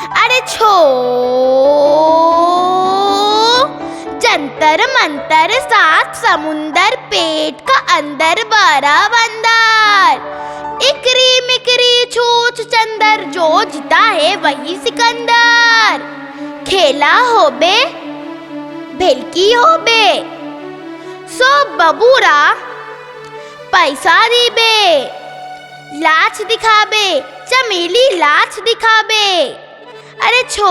अरे छो। जंतर मंतर सात समुंदर पेट का अंदर बारा बंदर। इकरी मिकरी छूच चंदर, जो जीता है वही सिकंदर। खेला हो बे, भेलकी हो बे। सो बबूरा, पैसा दीबे लाच दिखाबे चमेली लाच दिखाबे আরে ছো।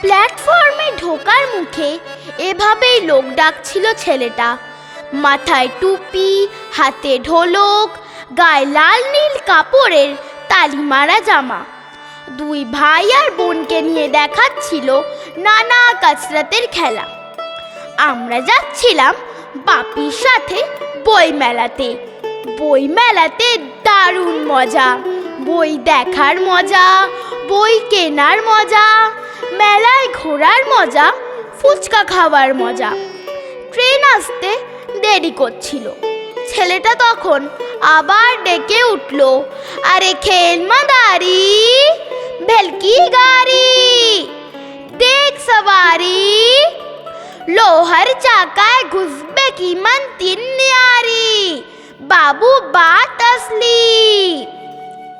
প্ল্যাটফর্মে ঢোকার মুখে এভাবেই লোক ডাকছিল ছেলেটা। মাথায় টুপি, হাতে ঢোলক, গায়ে লাল নীল কাপড়ের তালি মারা জামা। দুই ভাই আর বোনকে নিয়ে দেখাচ্ছিল নানা কাসরাতের খেলা। আমরা যাচ্ছিলাম বাপির সাথে বই মেলাতে বই মেলাতে দারুণ মজা। বই দেখার মজা, বই কেনার মজা, মেলায় ঘোরার মজা, ফুচকা খাওয়ার মজা। ট্রেন আসতে দেরি করছিল। ছেলেটা তখন আবার ডেকে উঠল, আরে খেল মাদারি, ভেলকি গাড়ি, দেখ সবারি, লোহার চাকায় ঘুষবে কিমান তিন বাবু বাত আসলি।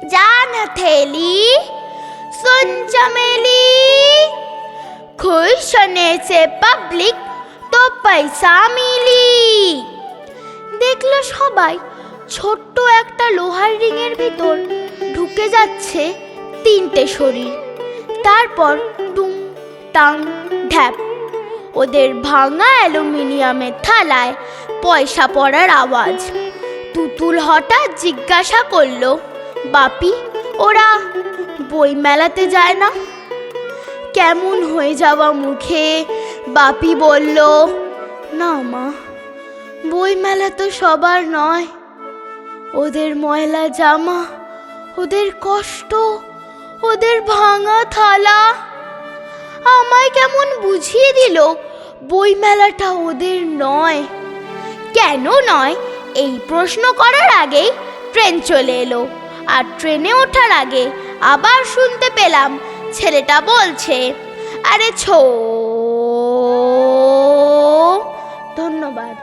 जान हथेली सुन चमेली खुश होने से पब्लिक तो पैसा मिली দেখলো সবাই ছোট্ট একটা লোহার রিংয়ের ভিতর ঢুকে যাচ্ছে তিনটে শরীর তারপর টুং টাং ঢ্যাপ ওদের ভাঙা অ্যালুমিনিয়ামের থালায় পয়সা পড়ার আওয়াজ তুতুল হঠাৎ জিজ্ঞাসা করলো বাপি, ওরা বই মেলাতে যায় না। কেমন হয়ে যাওয়া মুখে বাপি বলল, না মা, বই মেলা তো সবার নয়। ওদের ময়লা জামা, ওদের কষ্ট, ওদের ভাঙা থালা। আমায় কেমন বুঝিয়ে দিল, বই মেলাটা ওদের নয়। কেন নয়? এই প্রশ্ন করার আগেই ট্রেন চলে এলো। আর ট্রেনে ওঠার আগে আবার শুনতে পেলাম ছেলেটা বলছে আরে ছো ধন্যবাদ।